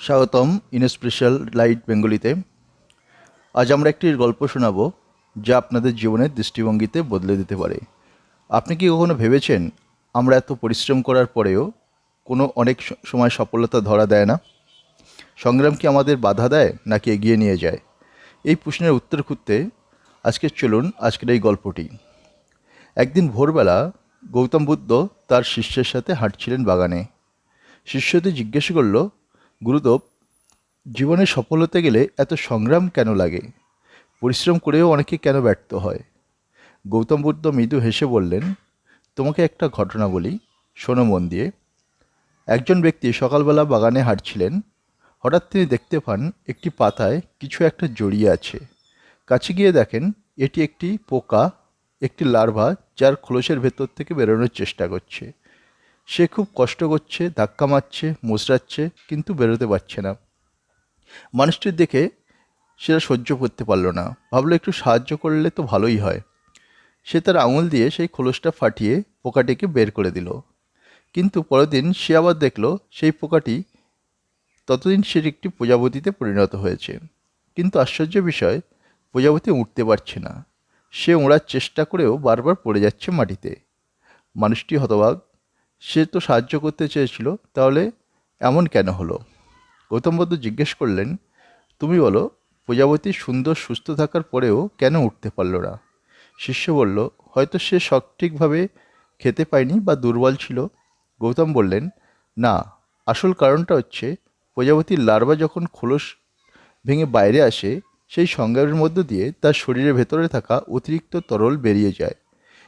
স্বাগতম in special light বেঙ্গলিতে। আজ আমরা একটি গল্প শোনাব যা আপনাদের জীবনের দৃষ্টিভঙ্গিতে বদলে দিতে পারে। আপনি কি কখনো ভেবেছেন আমরা এত পরিশ্রম করার পরেও কোনো অনেক সময় সফলতা ধরা দেয় না? সংগ্রাম কি আমাদের বাধা দেয় নাকি এগিয়ে নিয়ে যায়? এই প্রশ্নের উত্তর খুঁজতে আজকে চলুন আজকের এই গল্পটি। একদিন ভোরবেলা গৌতম বুদ্ধ তার শিষ্যের সাথে হাঁটছিলেন বাগানে। শিষ্যটি জিজ্ঞেস করল গুরুদেব, জীবনে সফল হতে গেলে এত সংগ্রাম কেন লাগে? পরিশ্রম করেও অনেকে কেন ব্যর্থ হয়? গৌতম বুদ্ধ মৃদু হেসে বললেন, তোমাকে একটা ঘটনা বলি, শোনো মন দিয়ে। একজন ব্যক্তি সকালবেলা বাগানে হাঁটছিলেন। হঠাৎ তিনি দেখতে পান একটি পাতায় কিছু একটা জড়িয়ে আছে। কাছে গিয়ে দেখেন এটি একটি পোকা, একটি লার্ভা, যার খোলসের ভেতর থেকে বেরোনোর চেষ্টা করছে। সে খুব কষ্ট করছে, ধাক্কা মারছে, মোচড়াচ্ছে, কিন্তু বেরোতে পারছে না। মানুষটির দেখে সেটা সহ্য করতে পারল না। ভাবলো, একটু সাহায্য করলে তো ভালোই হয়। সে তার আঙুল দিয়ে সেই খোলসটা ফাটিয়ে পোকাটিকে বের করে দিল। কিন্তু পরের দিন সে আবার দেখল, সেই পোকাটি ততদিন সে একটি প্রজাপতিতে পরিণত হয়েছে। কিন্তু আশ্চর্য বিষয়, প্রজাপতি উঠতে পারছে না। সে ওড়ার চেষ্টা করেও বারবার পড়ে যাচ্ছে মাটিতে। মানুষটি হতবাক সে তো সাহায্য করতে চেয়েছিল, তাহলে এমন কেন হলো? গৌতম বুদ্ধ জিজ্ঞেস করলেন, তুমি বলো, প্রজাপতি সুন্দর সুস্থ থাকার পরেও কেন উঠতে পারল না? শিষ্য বলল, হয়তো সে সঠিকভাবে খেতে পায়নি বা দুর্বল ছিল। গৌতম বললেন, না, আসল কারণটা হচ্ছে প্রজাপতির লার্ভা যখন খোলস ভেঙে বাইরে আসে, সেই সংগ্রামের মধ্য দিয়ে তার শরীরের ভেতরে থাকা অতিরিক্ত তরল বেরিয়ে যায়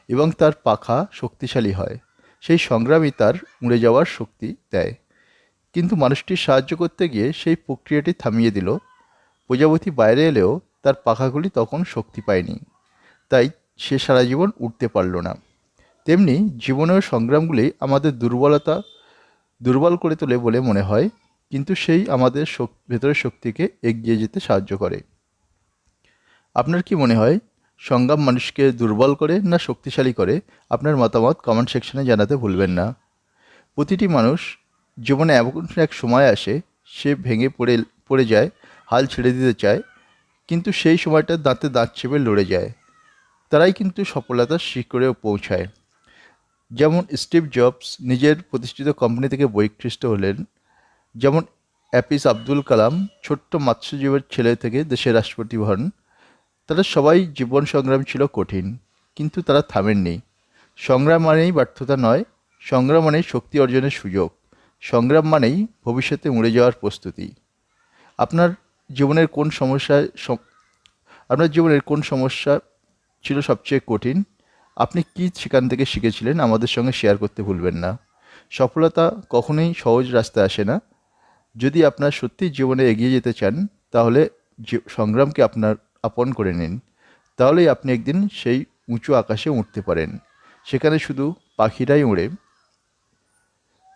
এবং তার পাখা শক্তিশালী হয়। সেই সংগ্রামই তার উড়ে যাওয়ার শক্তি দেয়। কিন্তু মানুষটির সাহায্য করতে গিয়ে সেই প্রক্রিয়াটি থামিয়ে দিল। প্রজাপতি বাইরে এলেও তার পাখাগুলি তখন শক্তি পায়নি। তাই সে সারা জীবন উঠতে পারল না। তেমনি জীবনের সংগ্রামগুলি আমাদের দুর্বলতা, দুর্বল করে তোলে বলে মনে হয়। কিন্তু সেই আমাদের ভেতরের শক্তিকে এগিয়ে যেতে সাহায্য করে। আপনার কি মনে হয় সংগ্রাম মানুষকে দুর্বল করে না শক্তিশালী করে, আপনার মতামত কমেন্ট সেকশনে জানাতে ভুলবেন না। প্রতিটি মানুষ জীবনে এমন এক সময় আসে, সে ভেঙে পড়ে পড়ে যায়, হাল ছেড়ে দিতে চায়, কিন্তু সেই সময়টা দাঁতে দাঁত চেপে লড়ে যায়। তারাই কিন্তু সফলতার শিখরে পৌঁছায়। যেমন স্টিভ জবস নিজের প্রতিষ্ঠিত কোম্পানি থেকে বহিষ্কৃত হলেন। যেমন অ্যাপিস আব্দুল কালাম ছোট্ট মৎস্যজীবের ছেলে থেকে দেশের রাষ্ট্রপতি হন। তাদের সবাই জীবন সংগ্রাম ছিল কঠিন, কিন্তু তারা থামেননি। সংগ্রাম মানেই ব্যর্থতা নয়, সংগ্রাম মানেই শক্তি অর্জনের সুযোগ। সংগ্রাম মানেই ভবিষ্যতে মরে যাওয়ার প্রস্তুতি। আপনার জীবনের কোন সমস্যায় আপনার জীবনের কোন সমস্যা ছিল সবচেয়ে কঠিন? আপনি কি সেখান থেকে শিখেছিলেন? আমাদের সঙ্গে শেয়ার করতে ভুলবেন না। সফলতা কখনোই সহজ রাস্তায় আসে না। যদি আপনার সত্যি জীবনে এগিয়ে যেতে চান, তাহলে সংগ্রামকে আপনার আপন করে নিন, তাহলেই আপনি একদিন সেই উঁচু আকাশে উঠতে পারেন। সেখানে শুধু পাখিরাই উড়ে।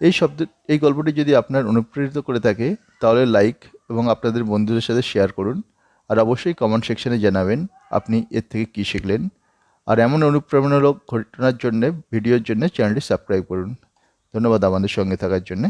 এই শব্দ, এই গল্পটি যদি আপনার অনুপ্রেরিত করে থাকে, তাহলে লাইক এবং আপনাদের বন্ধুদের সাথে শেয়ার করুন। আর অবশ্যই কমেন্ট সেকশনে জানাবেন আপনি এর থেকে কী শিখলেন। আর এমন অনুপ্রেরণামূলক ঘটনার জন্য ভিডিওর জন্য চ্যানেলটি সাবস্ক্রাইব করুন। ধন্যবাদ আমাদের সঙ্গে থাকার জন্যে।